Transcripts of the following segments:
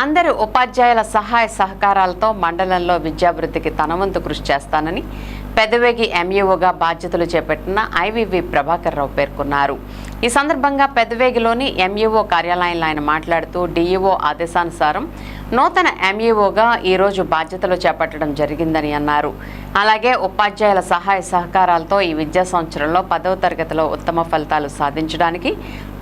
అందరు ఉపాధ్యాయుల సహాయ సహకారాలతో మండలంలో విద్యాభివృద్ధికి తనవంతు కృషి చేస్తానని పెదవేగి ఎంఈఓగా బాధ్యతలు చేపట్టిన ఐవివి ప్రభాకర్ రావు పేర్కొన్నారు. ఈ సందర్భంగా పెదవేగిలోని ఎంఈఓ కార్యాలయంలో ఆయన మాట్లాడుతూ డిఈఓ ఆదేశానుసారం నూతన ఎంఈఓగా ఈరోజు బాధ్యతలు చేపట్టడం జరిగిందని అన్నారు. అలాగే ఉపాధ్యాయుల సహాయ సహకారాలతో ఈ విద్యా సంవత్సరంలో పదవ తరగతిలో ఉత్తమ ఫలితాలు సాధించడానికి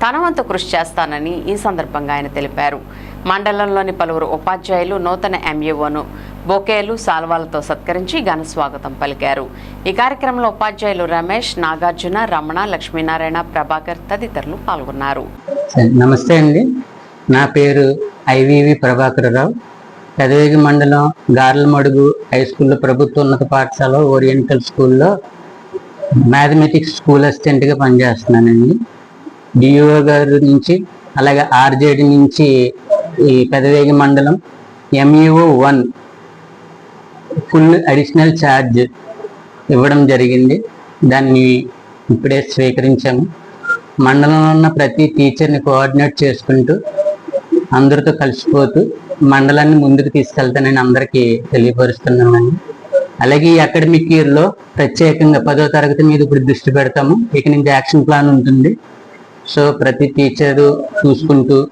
తనవంతు కృషి చేస్తానని ఈ సందర్భంగా ఆయన తెలిపారు. మండలంలోని పలువురు ఉపాధ్యాయులు నూతన ఎంఈఓను బొకేలు సాల్వాలతో సత్కరించి ఘన స్వాగతం పలికారు. ఈ కార్యక్రమంలో ఉపాధ్యాయులు రమేష్ నాగార్జున రమణ లక్ష్మీనారాయణ ప్రభాకర్ తదితరులు పాల్గొన్నారు. సరే, నమస్తే అండి. నా పేరు ఐవివి ప్రభాకరరావు పెదవేగి మండలం గార్లమడుగు హై స్కూల్లో ప్రభుత్వ ఉన్నత పాఠశాల ఓరియంటల్ స్కూల్లో మ్యాథమెటిక్స్ స్కూల్ అసిస్టెంట్గా పనిచేస్తున్నానండి. డిఓ గారి నుంచి అలాగే ఆర్జేడి నుంచి ఈ పెదవేగి మండలం MEO one full additional charge ఇవ్వడం జరిగింది. దాన్ని ఇప్పుడే స్వీకరించాము. మండలంలో ఉన్న ప్రతి టీచర్ని కోఆర్డినేట్ చేసుకుంటూ అందరితో కలిసిపోతూ మండలాన్ని ముందుకు తీసుకెళ్తానని అందరికీ తెలియపరుస్తున్నానండి. అలాగే ఈ అకాడమిక్ ఇయర్లో ప్రత్యేకంగా పదో తరగతి మీద ఇప్పుడు దృష్టి పెడతాము. ఇక నుంచి యాక్షన్ ప్లాన్ ఉంటుంది. సో ప్రతి టీచరు చూసుకుంటూ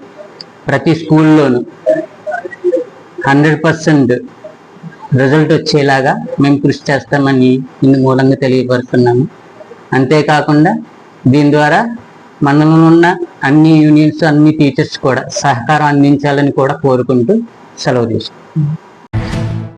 ప్రతి స్కూల్లోనూ హండ్రెడ్ పర్సెంట్ రిజల్ట్ వచ్చేలాగా మేము కృషి చేస్తామని ఇందు మూలంగా తెలియపరుస్తున్నాము. అంతేకాకుండా దీని ద్వారా మనలో ఉన్న అన్ని యూనియన్స్ అన్ని టీచర్స్ కూడా సహకారం అందించాలని కూడా కోరుకుంటూ సెలవు తీసుకుంటాం